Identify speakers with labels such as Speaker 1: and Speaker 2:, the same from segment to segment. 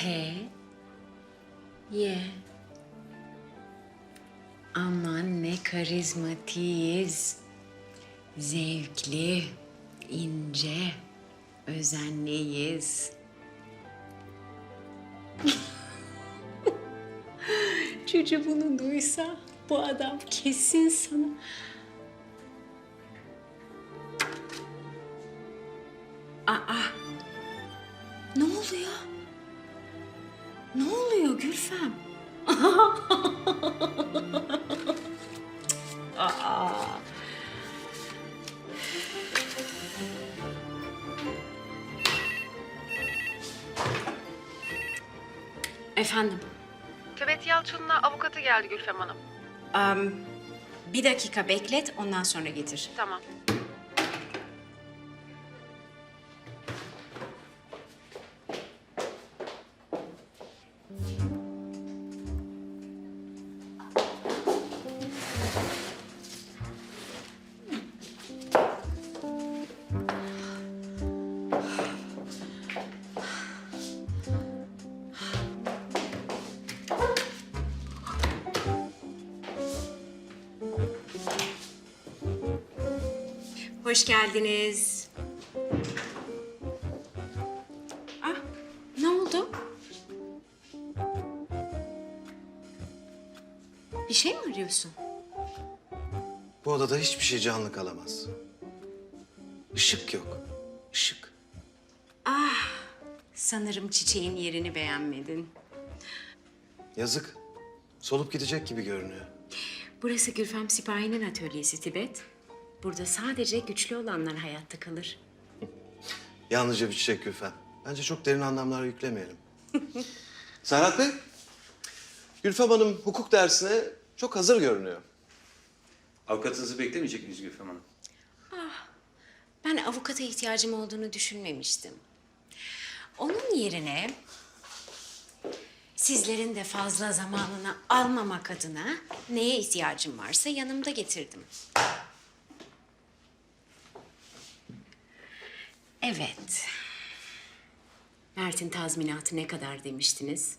Speaker 1: T Y Aman ne karizmatiyiz. Zevkli, ince, özenliyiz. Çocuğu bunu duysa bu adam kesin sana... Aa! Ne oluyor? Ne oluyor Gülfem? Aa! Efendim?
Speaker 2: Tibet Yalçın'la avukatı geldi Gülfem Hanım.
Speaker 1: Am, bir dakika beklet, ondan sonra getir.
Speaker 2: Tamam.
Speaker 1: Hoş geldiniz. Ah, ne oldu? Bir şey mi arıyorsun?
Speaker 3: Bu odada hiçbir şey canlı kalamaz. Işık yok. Işık.
Speaker 1: Sanırım çiçeğin yerini beğenmedin.
Speaker 3: Yazık. Solup gidecek gibi görünüyor.
Speaker 1: Burası Gülfem Sipahi'nin atölyesi Tibet. Burada sadece güçlü olanlar hayatta kalır.
Speaker 3: Yalnızca bir çiçek Gülfem. Bence çok derin anlamlar yüklemeyelim. Serhat Bey, Gülfem Hanım hukuk dersine çok hazır görünüyor.
Speaker 4: Avukatınızı beklemeyecek miyiz Gülfem Hanım?
Speaker 1: Ben avukata ihtiyacım olduğunu düşünmemiştim. Onun yerine sizlerin de fazla zamanını almamak adına neye ihtiyacım varsa yanımda getirdim. Evet. Mert'in tazminatı ne kadar demiştiniz?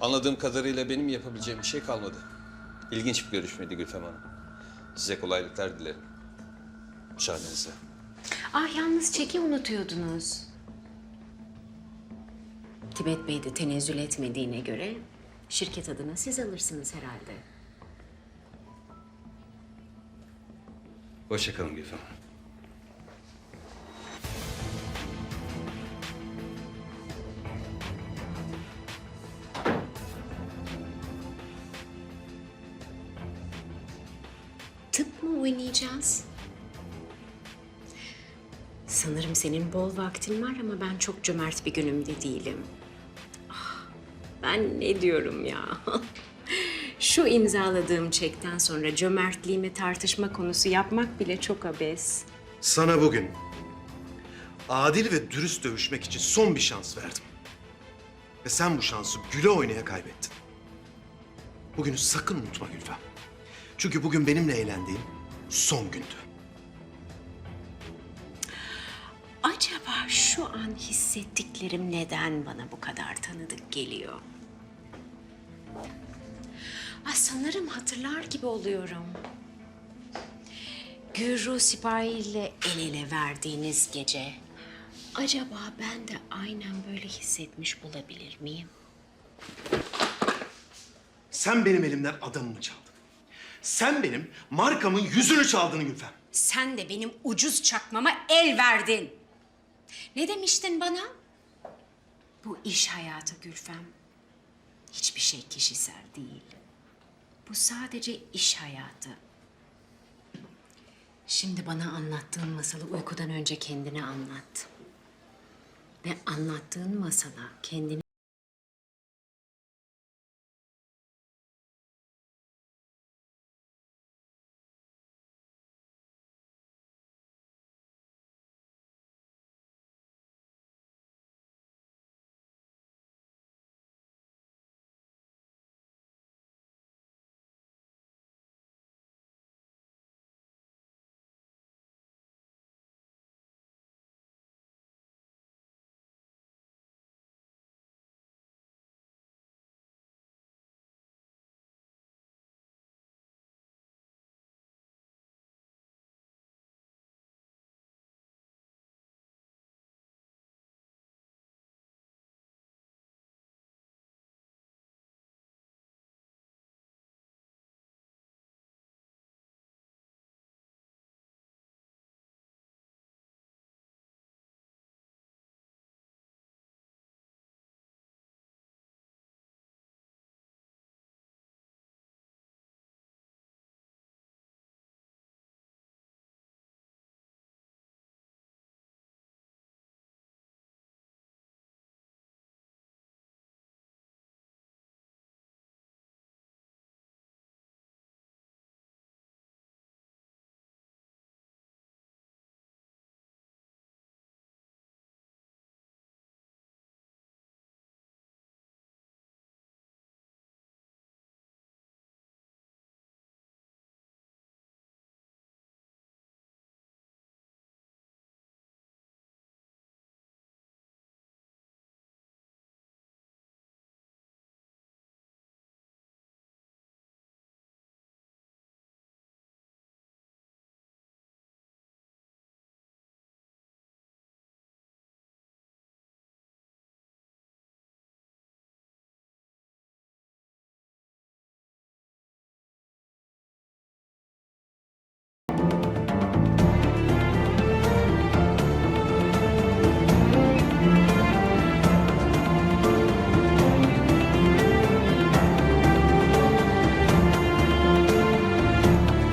Speaker 4: Anladığım kadarıyla benim yapabileceğim bir şey kalmadı. İlginç bir görüşmeydi Gülfem Hanım. Size kolaylıklar dilerim. Müsaadenizle.
Speaker 1: Ah yalnız çeki unutuyordunuz. Tibet Bey de tenezzül etmediğine göre şirket adına siz alırsınız herhalde.
Speaker 4: Hoşça kalın Gülfem Hanım.
Speaker 1: Tıp mı oynayacağız? Sanırım senin bol vaktin var ama ben çok cömert bir günümde değilim. Ah, Ben ne diyorum ya? Şu imzaladığım çekten sonra cömertliğimi tartışma konusu yapmak bile çok abes.
Speaker 3: Sana bugün adil ve dürüst dövüşmek için son bir şans verdim. Ve sen bu şansı güle oynaya kaybettin. Bugünü sakın unutma Gülfem. Çünkü bugün benimle eğlendiğin son gündü.
Speaker 1: Acaba şu an hissettiklerim neden bana bu kadar tanıdık geliyor? Ah sanırım hatırlar gibi oluyorum. Gürru Sipahi ile el ele verdiğiniz gece. Acaba ben de aynen böyle hissetmiş olabilir miyim?
Speaker 3: Sen benim elimden adamımı çaldın. Sen benim markamın yüzünü çaldın Gülfem.
Speaker 1: Sen de benim ucuz çakmama el verdin. Ne demiştin bana? Bu iş hayatı Gülfem. Hiçbir şey kişisel değil. Bu sadece iş hayatı. Şimdi bana anlattığın masalı uykudan önce kendine anlat. Ve anlattığın masala kendini